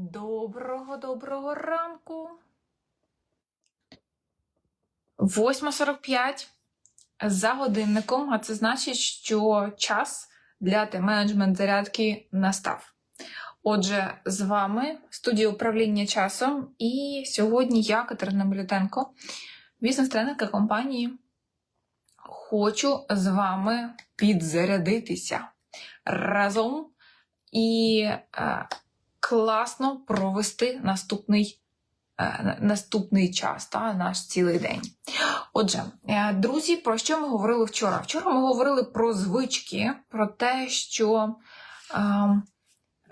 Доброго доброго ранку. 8.45 за годинником, а це значить, що час для тайм-менеджмент зарядки настав. Отже, з вами студія управління часом, і сьогодні я, Катерина Милютенко, бізнес-тренерка компанії, хочу з вами підзарядитися разом і е, класно провести наступний, е, наступний час, та, наш цілий день. Отже, е, друзі, про що ми говорили вчора? Вчора ми говорили про звички, про те, що е,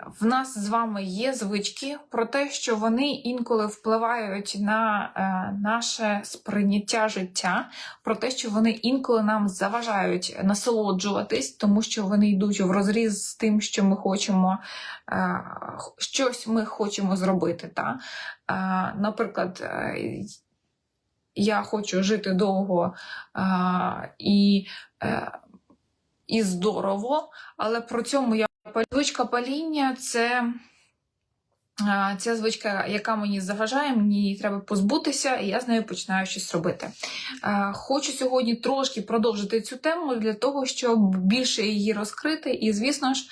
в нас з вами є звички, про те, що вони інколи впливають на е, наше сприйняття життя, про те, що вони інколи нам заважають насолоджуватись, тому що вони йдуть в розріз з тим, що ми хочемо, е, щось ми хочемо зробити. Та? Е, Наприклад, е, я хочу жити довго і, і здорово, але при цьому я звичка паління це. Ця звичка, яка мені заважає, мені її треба позбутися, і я з нею починаю щось робити. Хочу сьогодні трошки продовжити цю тему для того, щоб більше її розкрити, і, звісно ж,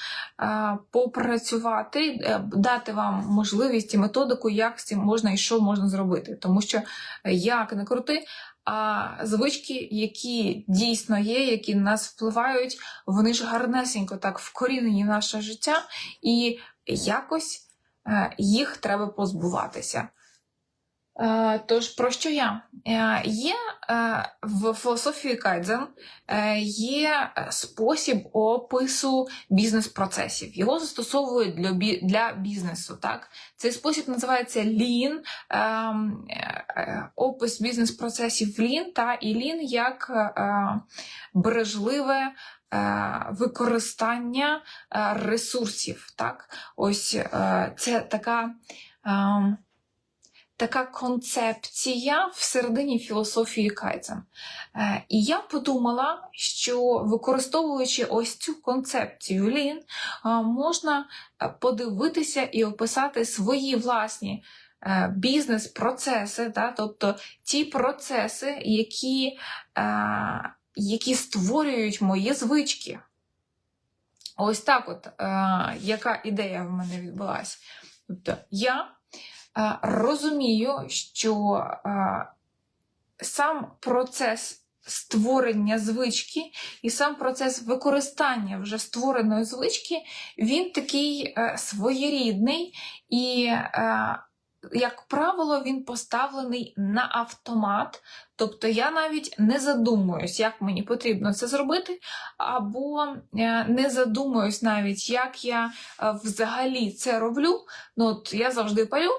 попрацювати, е, дати вам можливість і методику, як з цим можна і що можна зробити. Тому що е, як не крути, а звички, які дійсно є, які на нас впливають, вони ж гарнесенько так вкорінені в наше життя, і якось їх треба позбуватися. Е, Тож, про що я? Е, Є е, в філософії Кайдзен е, є е, спосіб опису бізнес-процесів. Його застосовують для, бі- для бізнесу. Так? Цей спосіб називається Lean, е, е, опис бізнес-процесів Lean, та і Lean як е, бережливе е, використання е, ресурсів. Так? Ось е, це така. така концепція всередині філософії Кайдзен. Е, І я подумала, що використовуючи ось цю концепцію Лін, е, можна е, подивитися і описати свої власні е, бізнес-процеси, да? тобто ті процеси, які, е, які створюють мої звички. Ось так, от, е, яка ідея в мене відбулася. Тобто я е, розумію, що е, сам процес створення звички і сам процес використання вже створеної звички, він такий е, своєрідний і, е, як правило, він поставлений на автомат. Тобто я навіть не задумуюсь, як мені потрібно це зробити, або е, не задумуюсь навіть, як я е, взагалі це роблю. Ну, от я завжди палю.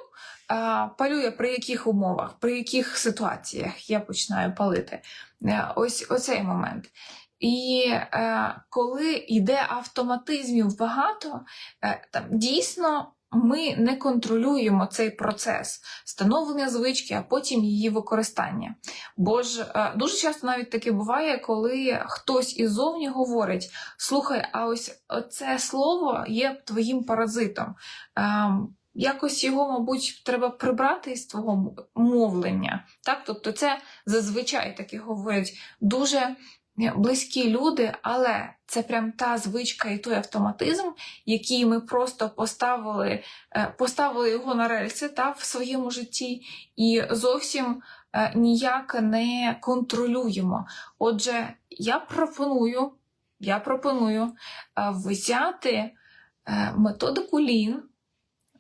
Палю я при яких умовах, при яких ситуаціях я починаю палити. Е, Ось оцей момент. І е, коли йде автоматизмів багато, е, там дійсно ми не контролюємо цей процес становлення звички, а потім її використання. Бо ж е, дуже часто навіть таке буває, коли хтось іззовні говорить: слухай, а ось це слово є твоїм паразитом. Ем, якось його, мабуть, треба прибрати з твого мовлення. Так? Тобто це зазвичай таки говорять дуже е, близькі люди, але це прям та звичка і той автоматизм, який ми просто поставили, е, поставили його на рельси та, в своєму житті, і зовсім е, ніяк не контролюємо. Отже, я пропоную, я пропоную е, взяти методику Lean,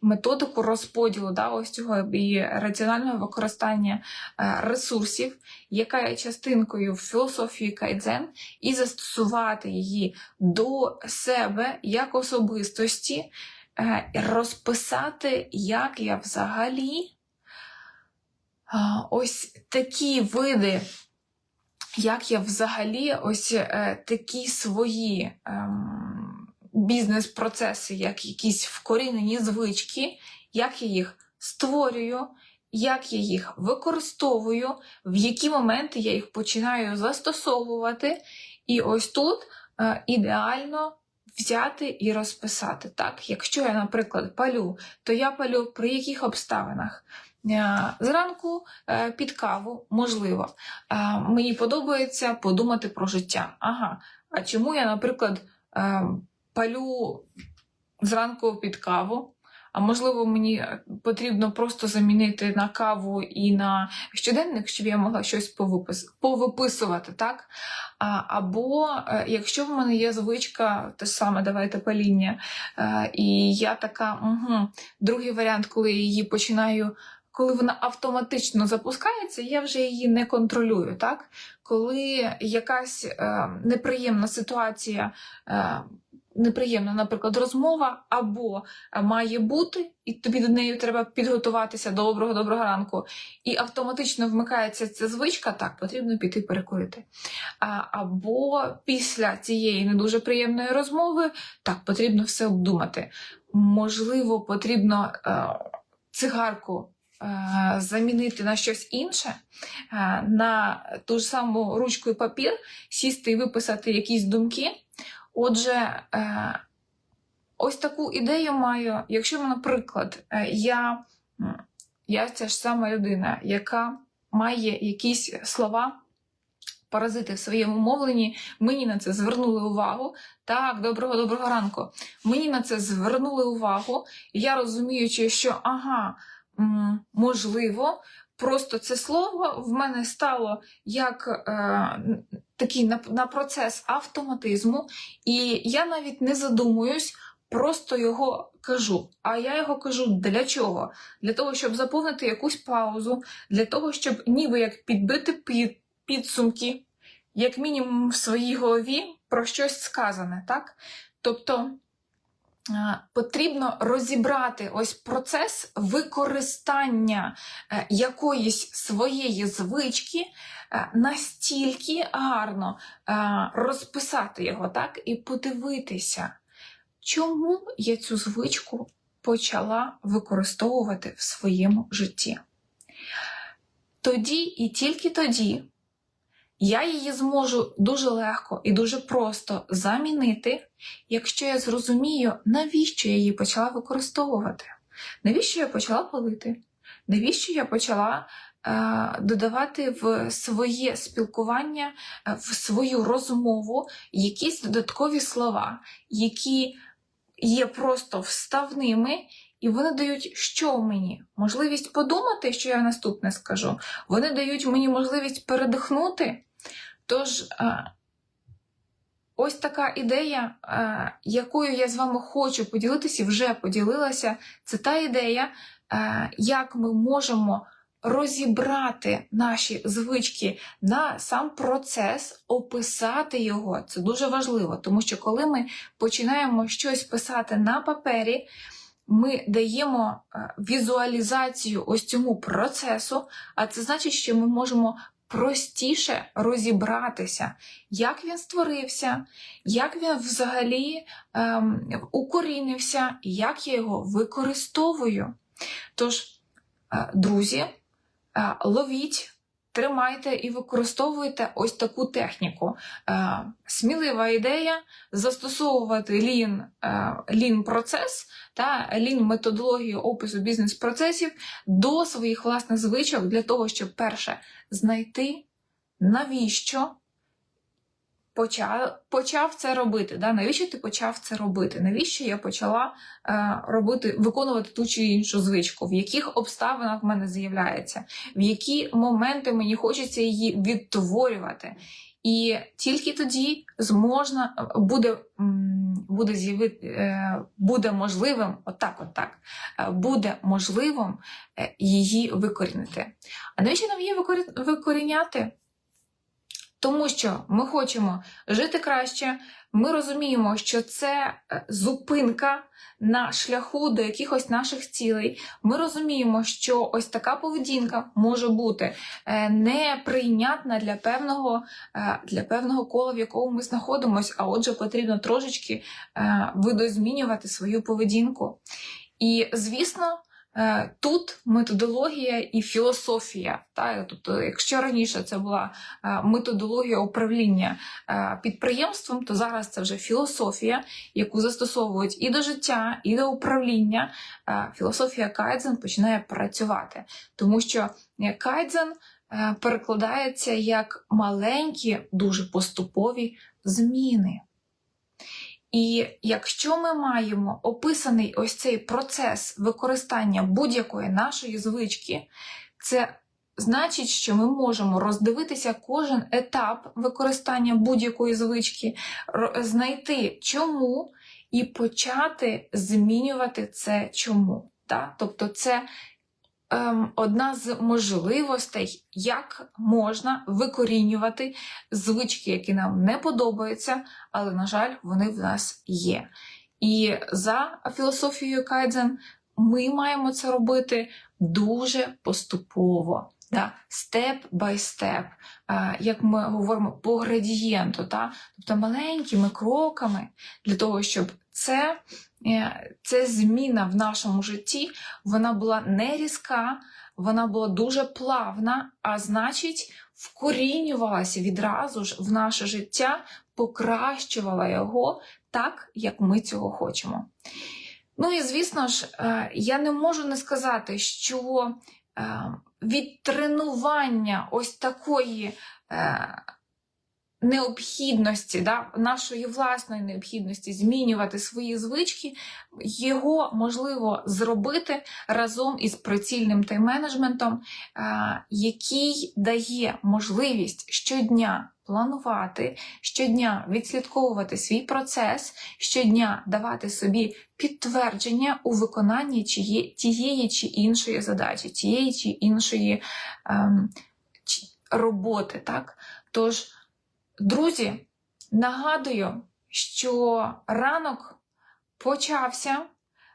методику розподілу да, ось цього і раціонального використання е, ресурсів, яка є частинкою філософії Кайдзен, і застосувати її до себе як особистості, е, розписати, як я взагалі ось такі види. Як я взагалі ось е, такі свої ем, бізнес-процеси, як якісь вкорінені звички, як я їх створюю, як я їх використовую, в які моменти я їх починаю застосовувати. І ось тут е, ідеально взяти і розписати. Так, якщо я, наприклад, палю, то я палю при яких обставинах? Е, Зранку е, під каву, можливо. Мені подобається подумати про життя. Ага, а чому я, наприклад, е, палю зранку під каву? А можливо, мені потрібно просто замінити на каву і на щоденник, щоб я могла щось повипис... повиписувати, так? А, або е, якщо в мене є звичка, те ж саме давайте паління, е, і я така, угу. другий варіант, коли я її починаю, коли вона автоматично запускається, я вже її не контролюю. так? Коли якась е, неприємна ситуація. Е, Неприємна, наприклад, розмова або е, має бути, і тобі до неї треба підготуватися доброго доброго ранку, і автоматично вмикається ця звичка, так потрібно піти перекурити. Або після цієї не дуже приємної розмови так потрібно все обдумати. Можливо, потрібно е, цигарку. е, Замінити на щось інше, на ту ж саму ручку і папір, сісти і виписати якісь думки. Отже, е, ось таку ідею маю. Якщо, наприклад, е, я, я ця ж сама людина, яка має якісь слова, паразити в своєму мовленні, мені на це звернули увагу. Так, доброго доброго ранку. Мені на це звернули увагу, я розуміючи, що ага, можливо, просто це слово в мене стало як е, такий на, на процес автоматизму, і я навіть не задумуюсь, просто його кажу. А я його кажу для чого? Для того, щоб заповнити якусь паузу, для того, щоб ніби як підбити під, підсумки, як мінімум в своїй голові про щось сказане, так? Тобто. Потрібно розібрати ось процес використання е, якоїсь своєї звички настільки гарно е, розписати його, так, і подивитися, чому я цю звичку почала використовувати в своєму житті. Тоді і тільки тоді я її зможу дуже легко і дуже просто замінити, якщо я зрозумію, навіщо я її почала використовувати, навіщо я почала палити, навіщо я почала е, додавати в своє спілкування, е, в свою розмову якісь додаткові слова, які є просто вставними. І вони дають що мені? Можливість подумати, що я наступне скажу. Вони дають мені можливість передихнути. Тож, е, ось така ідея, е, якою я з вами хочу поділитися, вже поділилася, це та ідея, е, як ми можемо розібрати наші звички на сам процес, описати його. Це дуже важливо, тому що коли ми починаємо щось писати на папері, ми даємо е, візуалізацію ось цьому процесу, а це значить, що ми можемо простіше розібратися, як він створився, як він взагалі ем, укорінився, як я його використовую. Тож, е, друзі, ловіть. Тримайте і використовуйте ось таку техніку. Е, смілива ідея застосовувати лін, е, лін процес та лін методологію опису бізнес-процесів до своїх власних звичок для того, щоб перше знайти, навіщо почав, почав це робити. Да? Навіщо ти почав це робити? Навіщо я почала е, робити, виконувати ту чи іншу звичку? В яких обставинах в мене з'являється, в які моменти мені хочеться її відтворювати? І тільки тоді зможна буде буде з'явити, е, буде можливим, отак, отак, е, буде можливим е, її викорінити. А навіщо нам її викорі- викоріняти? Тому що ми хочемо жити краще, ми розуміємо, що це е, зупинка на шляху до якихось наших цілей. Ми розуміємо, що ось така поведінка може бути е, неприйнятна для певного, е, для певного кола, в якому ми знаходимося, а отже, потрібно трошечки видозмінювати свою поведінку. І, звісно, тут методологія і філософія. Та? Тобто, якщо раніше це була е, методологія управління е, підприємством, то зараз це вже філософія, яку застосовують і до життя, і до управління. Е, Філософія кайдзен починає працювати, тому що е, кайдзен е, перекладається як маленькі, дуже поступові зміни. І якщо ми маємо описаний ось цей процес використання будь-якої нашої звички, це значить, що ми можемо роздивитися кожен етап використання будь-якої звички, знайти чому і почати змінювати це чому. Так? Тобто, це одна з можливостей, як можна викорінювати звички, які нам не подобаються, але, на жаль, вони в нас є. І за філософією Кайдзен ми маємо це робити дуже поступово. Да? Степ бай степ, як ми говоримо, по градієнту, та? тобто маленькими кроками для того, щоб це, е, це зміна в нашому житті вона була не різка, вона була дуже плавна, а значить, вкорінювалася відразу ж в наше життя, покращувала його так, як ми цього хочемо. Ну і звісно ж, е, я не можу не сказати, що е, від тренування ось такої необхідності, да, нашої власної необхідності змінювати свої звички, його можливо зробити разом із прицільним тайм-менеджментом, е, який дає можливість щодня планувати, щодня відслідковувати свій процес, щодня давати собі підтвердження у виконанні тієї чи іншої задачі, тієї чи іншої ем, роботи. Так? Тож, друзі, нагадую, що ранок почався.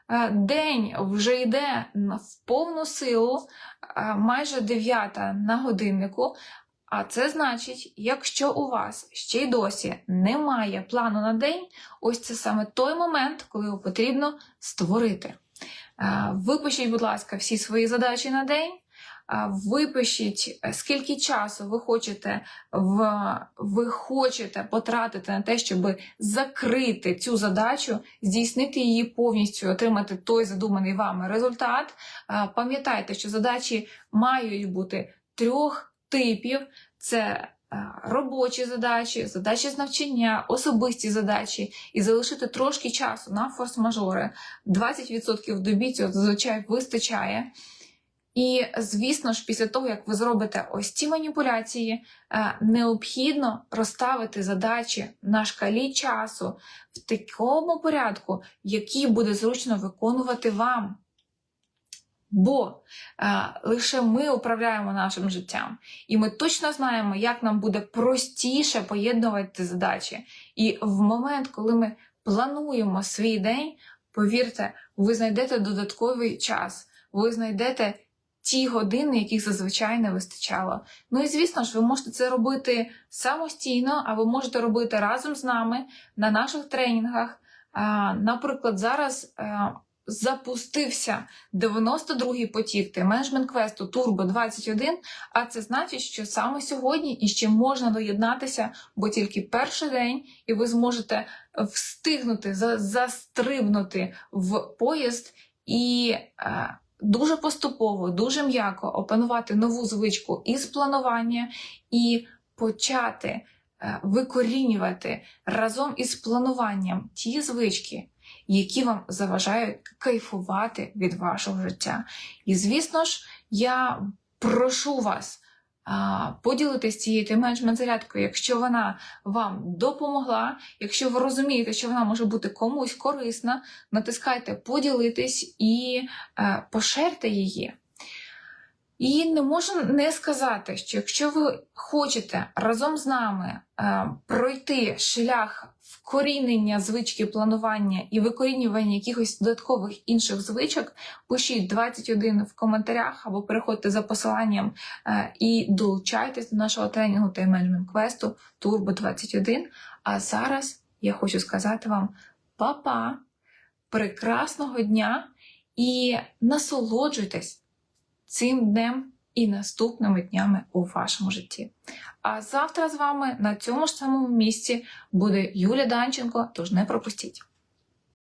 е, День вже йде в повну силу, е, майже 9 на годиннику. А це значить, якщо у вас ще й досі немає плану на день, ось це саме той момент, коли його потрібно створити. Е, Випишіть, будь ласка, всі свої задачі на день. Випишіть, е, скільки часу ви хочете, в, ви хочете потратити на те, щоб закрити цю задачу, здійснити її повністю, отримати той задуманий вами результат. Пам'ятайте, що задачі мають бути трьох типів: це робочі задачі, задачі з навчання, особисті задачі, і залишити трошки часу на форс-мажори. 20% в добі цього зазвичай вистачає. І, звісно ж, після того, як ви зробите ось ці маніпуляції, е, необхідно розставити задачі на шкалі часу в такому порядку, який буде зручно виконувати вам. Бо е, лише ми управляємо нашим життям, і ми точно знаємо, як нам буде простіше поєднувати задачі. І в момент, коли ми плануємо свій день, повірте, ви знайдете додатковий час, ви знайдете ті години, яких зазвичай не вистачало. Ну і звісно ж, ви можете це робити самостійно, а ви можете робити разом з нами на наших тренінгах. Наприклад, зараз е, запустився 92-й потік менеджмент квесту Turbo 21, а це значить, що саме сьогодні іще можна доєднатися, бо тільки перший день, і ви зможете встигнути застрибнути в поїзд і е, дуже поступово, дуже м'яко опанувати нову звичку із планування і почати е, викорінювати разом із плануванням ті звички, які вам заважають кайфувати від вашого життя. І, звісно ж, я прошу вас поділитись цією тайм-менеджмент зарядкою, якщо вона вам допомогла, якщо ви розумієте, що вона може бути комусь корисна, натискайте поділитись і е, поширте її. І не можу не сказати, що якщо ви хочете разом з нами е, пройти шлях вкорінення звички планування і викорінювання якихось додаткових інших звичок, пишіть 21 в коментарях або переходьте за посиланням е, і долучайтесь до нашого тренінгу та менеджмент квесту Turbo 21. А зараз я хочу сказати вам па-па, прекрасного дня і насолоджуйтесь цим днем і наступними днями у вашому житті. А завтра з вами на цьому ж самому місці буде Юля Данченко, тож не пропустіть.